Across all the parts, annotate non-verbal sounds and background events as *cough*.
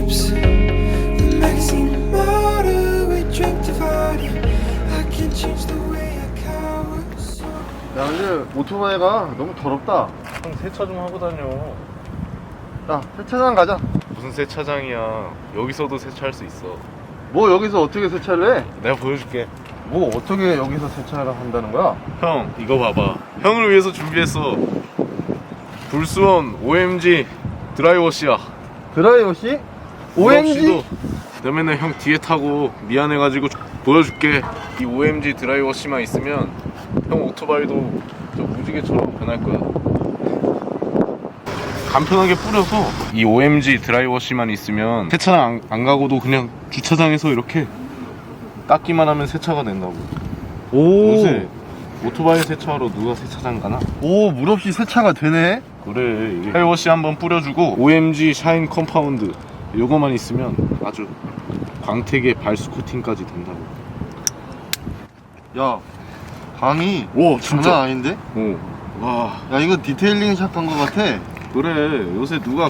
lips. The magazine model we dreamt of i can change the way I cower. So 야 근데 오토바이가 너무 더럽다 형 세차 좀 하고 다녀 야 세차장 가자 무슨 세차장이야 여기서도 세차할 수 있어 뭐 여기서 어떻게 세차를 해? 내가 보여줄게 뭐 어떻게 여기서 세차를 한다는 거야? 형 이거 봐봐 형을 위해서 준비했어 불수원 OMG 드라이워시야 드라이워시? OMG? 그다음에는 형 뒤에 타고 미안해가지고 보여줄게. 이 OMG 드라이워시만 있으면 형 오토바이도 저 무지개처럼 변할 거야. 간편하게 뿌려서 이 OMG 드라이워시만 있으면 세차장 안, 안 가고도 그냥 주차장에서 이렇게 닦기만 하면 세차가 된다고. 오, 요새 오토바이 세차하러 누가 세차장 가나? 오, 물 없이 세차가 되네? 그래 이게 드라이워시 한번 뿌려주고 OMG 샤인 컴파운드 요거만 있으면 아주 광택의 발수 코팅까지 된다고 야, 방이 오 장난 아닌데? 오 와 야, 이거 디테일링 샵간거 같아. 그래 요새 누가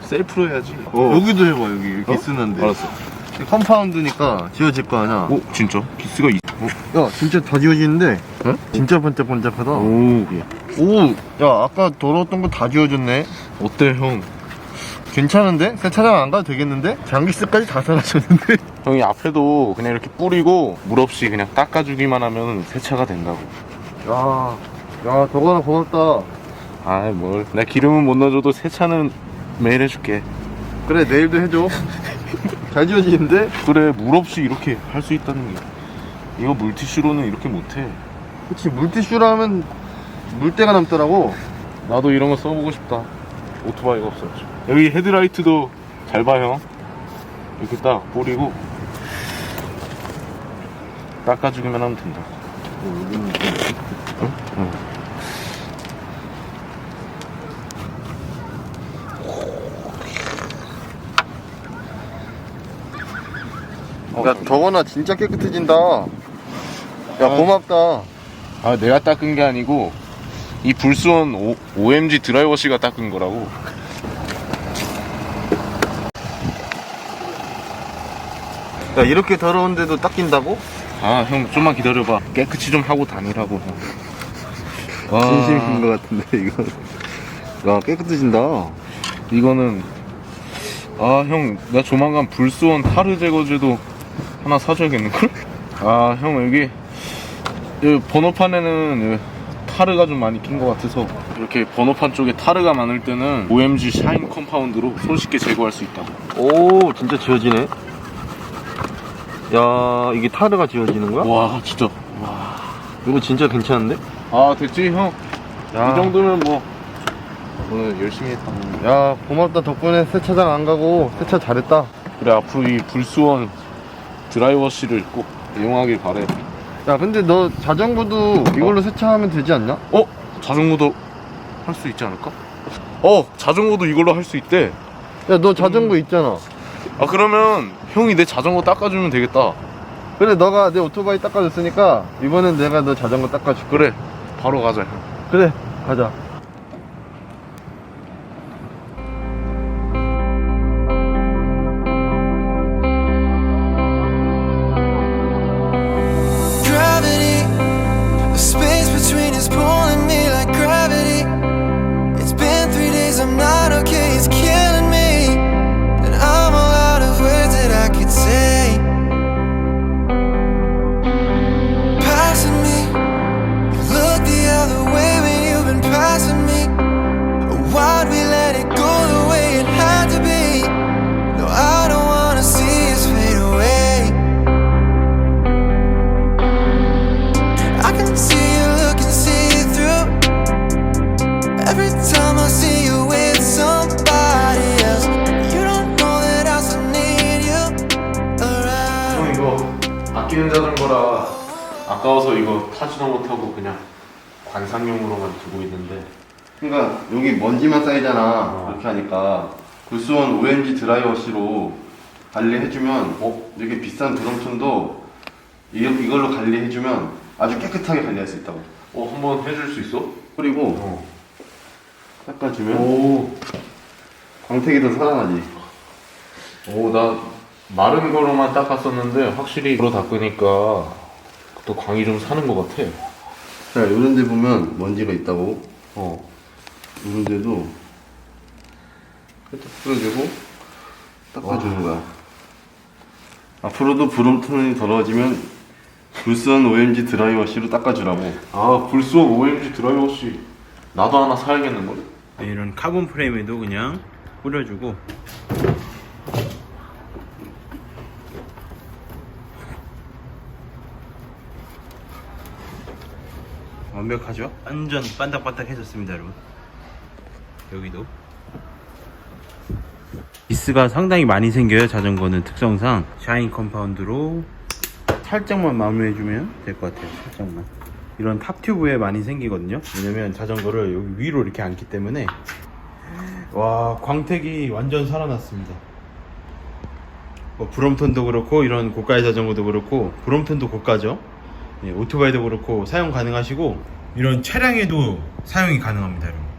셀프로 해야지 여기도 해봐, 여기. 이렇게 어? 쓰는데. 알았어 컴파운드니까 지워질 거 아니야. 오 진짜? 기스가 있... 야, 진짜 다 지워지는데? 어? 진짜 번쩍번쩍하다. 오 오, 야, 아까 더러웠던 거 다 지워졌네. 어때 형? 괜찮은데? 세차장 안 가도 되겠는데? 장기스까지 다 사라졌는데? *laughs* 형이 앞에도 그냥 이렇게 뿌리고 물 없이 그냥 닦아주기만 하면 세차가 된다고 야, 야, 저거나 고맙다. 아이 뭘 내가 기름은 못 넣어줘도 세차는 매일 해줄게 그래, 내일도 해줘. *laughs* 잘 지워지는데? 그래 물 없이 이렇게 할 수 있다는 게 이거 물티슈로는 이렇게 못해 그치, 물티슈로 하면 물때가 남더라고. 나도 이런 거 써보고 싶다 오토바이가 없어가지고 여기 헤드라이트도 잘봐형 이렇게 딱 뿌리고 닦아주기만 하면 된다 응? 응. 야, 저거나 진짜 깨끗해진다. 야, 아. 고맙다. 아 내가 닦은 게 아니고 이 불수원 O, OMG 드라이워시가 닦은 거라고 야, 이렇게 더러운데도 닦인다고? 아 형 좀만 기다려봐 깨끗이 좀 하고 다니라고 형. *laughs* 와, 진심인 것 같은데, 이거. 야, 깨끗해진다. 이거는 아 형 나 조만간 불수원 타르 제거제도 하나 사줘야겠는걸? 아 형 여기 이 번호판에는 이 타르가 좀 많이 낀 것 같아서 이렇게 번호판 쪽에 타르가 많을 때는 OMG 샤인 컴파운드로 손쉽게 제거할 수 있다고 오, 진짜 지워지네. 야, 이게 타르가 지워지는 거야? 와 진짜 이거 진짜 괜찮은데? 아 됐지 형 이 야, 정도면 뭐 오늘 열심히 했다 야, 고맙다. 덕분에 세차장 안 가고 세차 잘했다. 그래 앞으로 이 불수원 드라이워시를 꼭 이용하길 바래 야, 근데 너 자전거도 이걸로 세차하면 되지 않냐? 어? 자전거도 할 수 있지 않을까? 어 자전거도 이걸로 할 수 있대 야, 너 자전거 있잖아. 아 그러면 형이 내 자전거 닦아주면 되겠다 그래, 너가 내 오토바이 닦아줬으니까 이번엔 내가 너 자전거 닦아줄게. 그래 바로 가자 형 그래, 가자. 아까워서 이거 타지도 못하고 그냥 관상용으로만 두고 있는데 그러니까 여기 먼지만 쌓이잖아. 어. 그렇게 하니까 구스원 OMG 드라이워시로 관리해주면 어 이렇게 비싼 이, 이걸로 관리해주면 아주 깨끗하게 관리할 수 있다고. 어 한번 해줄 수 있어? 그리고 어. 닦아주면 오, 광택이 더 살아나지. 오, 나 마른 거로만 닦았었는데 확실히 걸어 닦으니까 또 광이 좀 사는 것 같아. 자, 요런 데 보면 먼지가 있다고. 어. 요런 데도 살짝 뿌려주고 닦아주는 거야. 앞으로도 브롬톤이 더러워지면 불선 OMG 드라이워시로 닦아주라고. 아 불소 OMG 드라이워시 나도 하나 사야겠는걸? 네, 이런 카본 프레임에도 그냥 뿌려주고 완벽하죠? 완전 반딱반딱해졌습니다 여러분. 여기도. 비스가 상당히 많이 생겨요 자전거는. 특성상. 샤인 컴파운드로 살짝만 마무리해주면 될 것 같아요 살짝만. 이런 탑 튜브에 많이 생기거든요. 왜냐면 자전거를 여기 위로 이렇게 앉기 때문에. 와 광택이 완전 살아났습니다. 뭐 브롬톤도 그렇고 이런 고가의 자전거도 그렇고 브롬톤도 고가죠? 예, 오토바이도 그렇고 사용 가능하시고 이런 차량에도 사용이 가능합니다 여러분